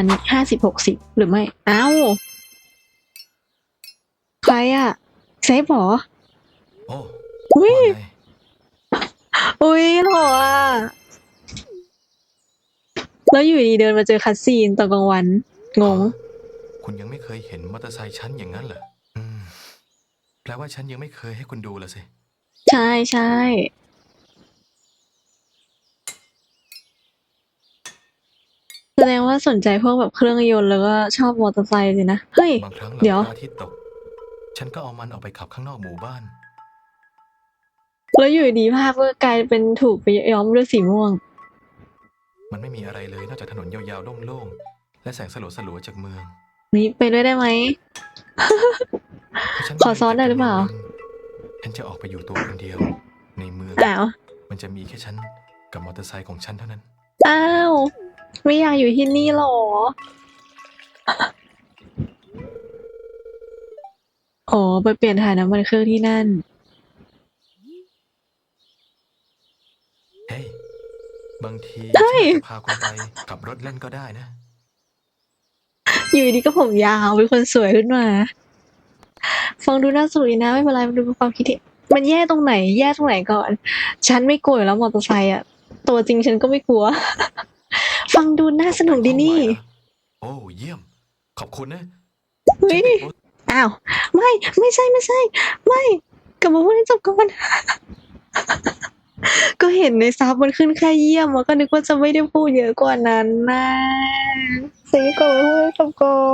อันนี้ห้าสิบหกสิบหรือไม่ เอ้า ใครอะเซฟเหรอ โอ้อุ้ย ว่าไงอุ้ยหล่ออะแล้วอยู่ดีเดินมาเจอคัสซีนตอนกลางวัน งง คุณยังไม่เคยเห็นมอเตอร์ไซค์ฉันอย่างนั้นเหรออืมแปลว่าฉันยังไม่เคยให้คุณดูละสิ ใช่ใช่ แสดงว่าสนใจพวกแบบเครื่องยนต์แล้วก็ชอบมอเตอร์ไซค์สินะ เฮ้ย บางครั้งหลัเดี๋ยว พระอาทิตย์ตก ฉันก็เอามันออกไปขับข้างนอกหมู่บ้าน แล้วอยู่ดีภาพก็กลายเป็นถูกไปย้อมด้วยสีม่วง มันไม่มีอะไรเลยนอกจากถนนยาวๆโล่งๆและแสงสลัวๆจากเมืองนี่ไปด้วยได้ไหม ถ้าฉันขอซ้อนได้หรือเปล่า ฉันจะออกไปอยู่ตัวคนเดียว ในเมือง อ้าว มันจะมีแค่ฉันกับมอเตอร์ไซค์ของฉันเท่านั้น อ้าว ไม่อยากอยู่ที่นี่หรอ อ๋อ ไปเปลี่ยนถ่ายน้ำมันเครื่องที่นั่น เฮ้ย บางทีเฮ้ยฉันอาจจะพาคุณไปขับรถเล่นก็ได้นะ อยู่ดีก็ผมยาวเป็นคนสวยขึ้นมา ฟังดูน่าสนุกดีนะไม่เป็นไรมันดูเป็นความคิดที่มันแย่ตรงไหน แย่ตรงไหนก่อน ฉันไม่กลัวอยู่แล้วมอเตอร์ไซค์อะตัวจริงฉันก็ไม่กลัวฟังดู น่าสนุกดีนี่ โอ้เยี่ยม ขอบคุณนะเฮ้ยฉันเป็นโอ๊ตอ้าว ไม่ ไม่ใช่ไม่ใช่ ไม่กลับมาพูดให้จบก่อนก็เห็นในซับมันขึ้นแค่เยี่ยมอะก็นึกว่าจะไม่ได้พูดเยอะกว่านั้นนะซีก่อนมาพูดให้จบก่อน